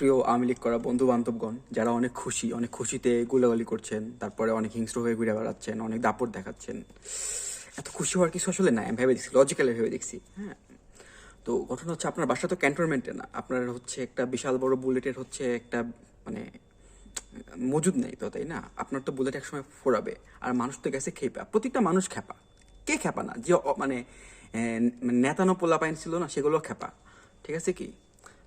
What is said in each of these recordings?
প্রিয় আওয়ামী লীগ করা বন্ধু বান্ধবগণ যারা অনেক খুশি, অনেক খুশিতে গুলাগুলি করছেন, তারপরে অনেক হিংস্র হয়ে ঘুরে বেড়াচ্ছেন, অনেক দাপট দেখাচ্ছেন। এত খুশি হওয়ার কিছু আসলে নাই, আমি ভেবে দেখছি লজিক্যালি ভেবে দেখছি হ্যাঁ। তো ঘটনা হচ্ছে আপনার বাসা তো ক্যান্টনমেন্টে না, আপনার হচ্ছে একটা বিশাল বড় বুলেটের হচ্ছে একটা মানে মজুদ নেই তো, তাই না? আপনার তো বুলেট একসময় ফোরাবে, আর মানুষ তো গেছে খেপা প্রত্যেকটা মানুষ খেপা। কে খেপা না? যে মানে নেতানো পোলা পাইন ছিল না, সেগুলো খেপা, ঠিক আছে কি?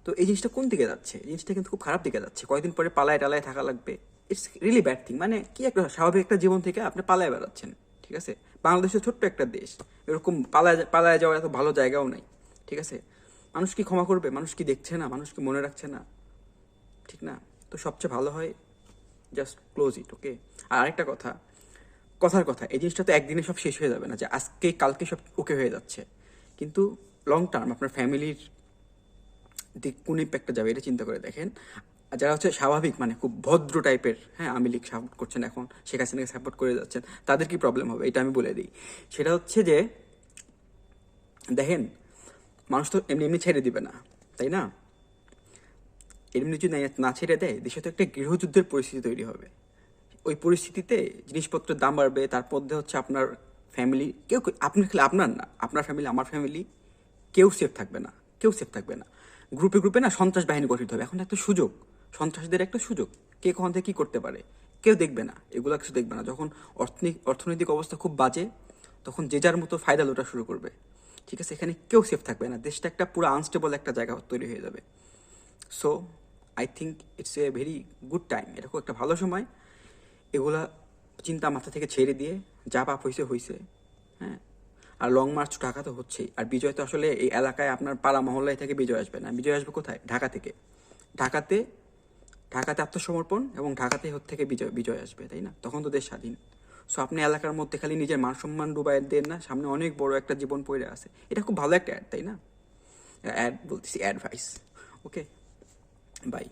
তো এই জিনিসটা কোন দিকে যাচ্ছে? জিনিসটা কিন্তু খুব খারাপ দিকে যাচ্ছে। কয়েকদিন পরে পালায় টালায় থাকা লাগবে। ইটস রিয়েলি ব্যাড থিং মানে কি একটা স্বাভাবিক একটা জীবন থেকে আপনি পালায় বেড়াচ্ছেন, ঠিক আছে? বাংলাদেশের ছোট্ট একটা দেশ। এরকম পালায় পালায় যাওয়ার এত ভালো জায়গাও নাই, ঠিক আছে? মানুষ কি ক্ষমা করবে? মানুষ কি দেখছে না? মানুষ কি মনে রাখছে না? ঠিক না? তো সবচেয়ে ভালো হয় জাস্ট ক্লোজ ইট ওকে আর আরেকটা কথা, কথার কথা, এই জিনিসটা তো একদিনে সব শেষ হয়ে যাবে না যে আজকে, কালকে সব ওকে হয়ে যাচ্ছে। কিন্তু লং টার্ম আপনার ফ্যামিলির দিক কোন ইম্প্যাক্টটা যাবে এটা চিন্তা করে দেখেন। যারা হচ্ছে স্বাভাবিক মানে খুব ভদ্র টাইপের হ্যাঁ আমি লীগ সাপোর্ট করছেন এখন, শেখ হাসিনাকে সাপোর্ট করে যাচ্ছেন, তাদের কি প্রবলেম হবে? এটা আমি বলে দিই। সেটা হচ্ছে যে, দেখেন, মানুষ তো এমনি এমনি ছেড়ে দিবে না, তাই না? এমনি যদি না- না ছেড়ে দেয়, দেশে তো একটা গৃহযুদ্ধের পরিস্থিতি তৈরি হবে। ওই পরিস্থিতিতে জিনিসপত্রের দাম বাড়বে, তার মধ্যে হচ্ছে আপনার ফ্যামিলি কেউ, আপনার খালি আপনার না, আপনার ফ্যামিলি আমার ফ্যামিলি কেউ সেফ থাকবে না, কেউ সেফ থাকবে না। গ্রুপে গ্রুপে না সন্ত্রাস বাহিনী গঠিত হবে। এখন একটা সুযোগ। সন্ত্রাসীদের একটা সুযোগ। কে কখন থেকে কী করতে পারে? কেউ দেখবে না। এগুলো কিছু দেখবে না। যখন অর্থনৈতিক অর্থনৈতিক অবস্থা খুব বাজে, তখন যে যার মতো ফায়দা লোটা শুরু করবে। ঠিক আছে? এখানে কেউ সেফ থাকবে না। দেশটা একটা পুরো আনস্টেবল একটা জায়গা তৈরি হয়ে যাবে। So I think it's a very good time এটা খুব একটা ভালো সময়। এগুলা চিন্তা মাথা থেকে ছেড়ে দিয়ে যা পাপ হয়েছে হয়েছে হ্যাঁ আর লং মার্চ ঢাকা তো হচ্ছেই। আর বিজয় তো আসলে এই এলাকায় আপনার পাড়া মহল্লায় থেকে বিজয় আসবে না। বিজয় আসবে কোথায়? ঢাকা থেকে। ঢাকাতে ঢাকাতে আত্মসমর্পণ এবং ঢাকাতে হচ্ছে থেকে বিজয় বিজয় আসবে, তাই না? তখন তো দেশ স্বাধীন। সো আপনি এলাকার মধ্যে খালি নিজের মান সম্মান ডুবাই দেন না, সামনে অনেক বড় একটা জীবন পড়ে আছে। এটা খুব ভালো একটা অ্যাড তাই না? অ্যাড বলতেছি অ্যাডভাইস ওকে বাই